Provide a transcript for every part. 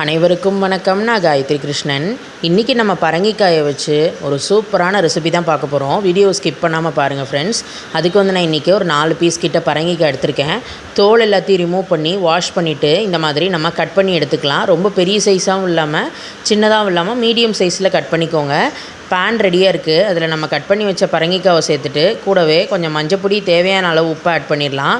அனைவருக்கும் வணக்கம். நான் காயத்ரி கிருஷ்ணன். இன்றைக்கி நம்ம பரங்கிக்காயை வச்சு ஒரு சூப்பரான ரெசிபி தான் பார்க்க போகிறோம் வீடியோ ஸ்கிப் பண்ணாமல் பாருங்கள் ஃப்ரெண்ட்ஸ் அதுக்கு வந்து நான் இன்றைக்கி ஒரு நாலு பீஸ் கிட்ட பரங்கிக்காய் எடுத்திருக்கேன். தோல் எல்லாத்தையும் ரிமூவ் பண்ணி வாஷ் பண்ணிவிட்டு இந்த மாதிரி நம்ம கட் பண்ணி எடுத்துக்கலாம். ரொம்ப பெரிய சைஸாகவும் இல்லாமல் சின்னதாகவும் இல்லாமல் மீடியம் சைஸில் கட் பண்ணிக்கோங்க. பேன் ரெடியாக இருக்குது அதில் நம்ம கட் பண்ணி வச்ச பரங்கிக்காவை சேர்த்துட்டு கூடவே கொஞ்சம் மஞ்சப்பொடி தேவையான அளவு உப்பு ஆட் பண்ணிடலாம்.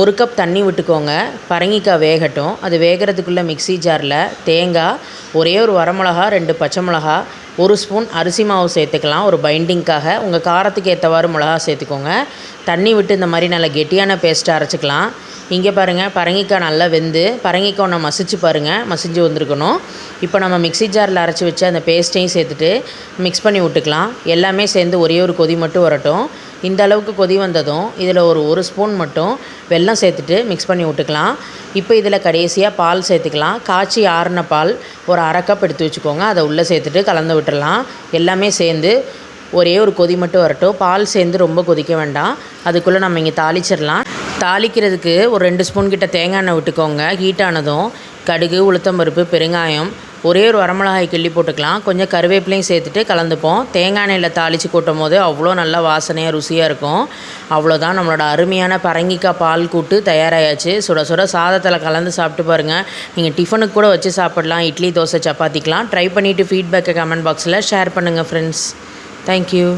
ஒரு கப் தண்ணி விட்டுக்கோங்க. பரங்கிக்காய் வேகட்டும். அது வேகிறதுக்குள்ளே மிக்ஸி ஜாரில் தேங்காய் ஒரே ஒரு வரமிளகா ரெண்டு பச்சை மிளகா ஒரு ஸ்பூன் அரிசி மாவு சேர்த்துக்கலாம். ஒரு பைண்டிங்க்காக உங்கள் காரத்துக்கு ஏற்றவாறு மிளகா சேர்த்துக்கோங்க. தண்ணி விட்டு இந்த மாதிரி நல்லா கெட்டியான பேஸ்ட்டை அரைச்சிக்கலாம். இங்கே பாருங்கள் பரங்கிக்காய் நல்லா வெந்து பரங்கிக்காய் ஒன்று மசிச்சு பாருங்கள் மசிஞ்சு வந்திருக்கணும். இப்போ நம்ம மிக்ஸி ஜாரில் அரைச்சி வச்சு அந்த பேஸ்ட்டையும் சேர்த்துட்டு மிக்ஸ் பண்ணி விட்டுக்கலாம். எல்லாமே சேர்ந்து ஒரே ஒரு கொதி மட்டும் வரட்டும். இந்த அளவுக்கு கொதி வந்ததும் இதில் ஒரு ஒரு ஸ்பூன் மட்டும் வெல்லம் சேர்த்துட்டு மிக்ஸ் பண்ணி விட்டுக்கலாம். இப்போ இதில் கடைசியாக பால் சேர்த்துக்கலாம். காய்ச்சி ஆறின பால் ஒரு அரை கப் எடுத்து வச்சுக்கோங்க. அதை உள்ளே சேர்த்துட்டு கலந்து விட்டுடலாம் எல்லாமே சேர்ந்து ஒரே ஒரு கொதி மட்டும் வரட்டும். பால் சேர்ந்து ரொம்ப கொதிக்க வேண்டாம். அதுக்குள்ளே நம்ம இங்கே தாளிச்சிடலாம். தாளிக்கிறதுக்கு ஒரு ரெண்டு ஸ்பூன் கிட்ட தேங்காய் எண்ணெய் விட்டுக்கோங்க. ஹீட் ஆனதும் கடுகு உளுத்தம்பருப்பு பெருங்காயம் ஒரே ஒரு வரமிளகாய் கிள்ளி போட்டுக்கலாம். கொஞ்சம் கருவேப்பிலையும் சேர்த்துட்டு கலந்துப்போம். தேங்காய் எண்ணெயில் தாளித்து கூட்டும் போது அவ்வளோ நல்லா வாசனையாக ருசியாக இருக்கும். அவ்வளோதான் நம்மளோட அருமையான பரங்கிக்காய் பால் கூட்டு தயாராகியாச்சு சுட சுட சாதத்தில் கலந்து சாப்பிட்டு பாருங்கள் நீங்கள் டிஃபனுக்கு கூட வச்சு சாப்பிடலாம். இட்லி தோசை சப்பாத்திக்கலாம் ட்ரை பண்ணிவிட்டு ஃபீட்பேக்கை கமெண்ட் பாக்ஸில் ஷேர் பண்ணுங்கள் ஃப்ரெண்ட்ஸ் தேங்க்யூ